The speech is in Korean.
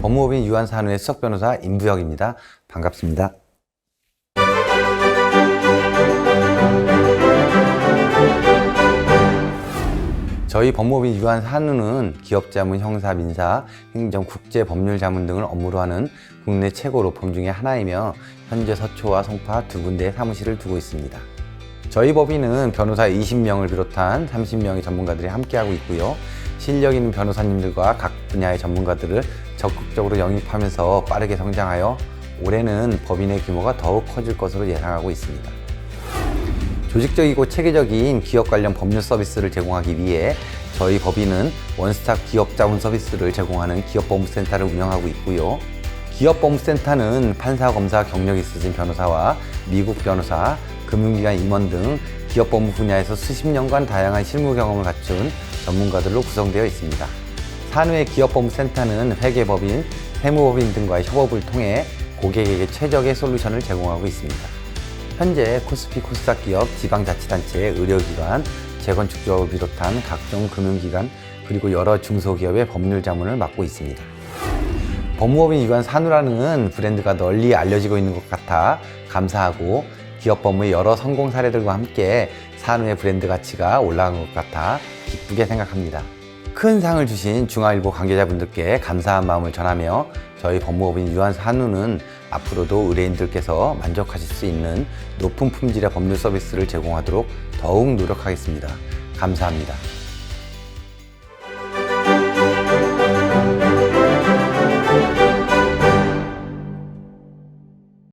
법무법인 유한산후의 수석 변호사 임부혁입니다. 반갑습니다. 저희 법무법인 유한산후는 기업자문, 형사, 민사, 행정, 국제, 법률 자문 등을 업무로 하는 국내 최고 로펌 중에 하나이며 현재 서초와 송파 두 군데의 사무실을 두고 있습니다. 저희 법인은 변호사 20명을 비롯한 30명의 전문가들이 함께하고 있고요. 실력 있는 변호사님들과 각 분야의 전문가들을 적극적으로 영입하면서 빠르게 성장하여 올해는 법인의 규모가 더욱 커질 것으로 예상하고 있습니다. 조직적이고 체계적인 기업 관련 법률 서비스를 제공하기 위해 저희 법인은 원스톱 기업 자문 서비스를 제공하는 기업법무센터를 운영하고 있고요. 기업법무센터는 판사, 검사 경력 있으신 변호사와 미국 변호사, 금융기관 임원 등 기업법무 분야에서 수십 년간 다양한 실무 경험을 갖춘 전문가들로 구성되어 있습니다. 산후의 기업법무센터는 회계법인, 세무법인 등과의 협업을 통해 고객에게 최적의 솔루션을 제공하고 있습니다. 현재 코스피 코스닥 기업, 지방자치단체, 의료기관, 재건축조합을 비롯한 각종 금융기관 그리고 여러 중소기업의 법률 자문을 맡고 있습니다. 법무법인 유관 산후라는 브랜드가 널리 알려지고 있는 것 같아 감사하고 기업 법무의 여러 성공 사례들과 함께 산후의 브랜드 가치가 올라간 것 같아 기쁘게 생각합니다. 큰 상을 주신 중앙일보 관계자분들께 감사한 마음을 전하며 저희 법무법인 유한산후는 앞으로도 의뢰인들께서 만족하실 수 있는 높은 품질의 법률 서비스를 제공하도록 더욱 노력하겠습니다. 감사합니다.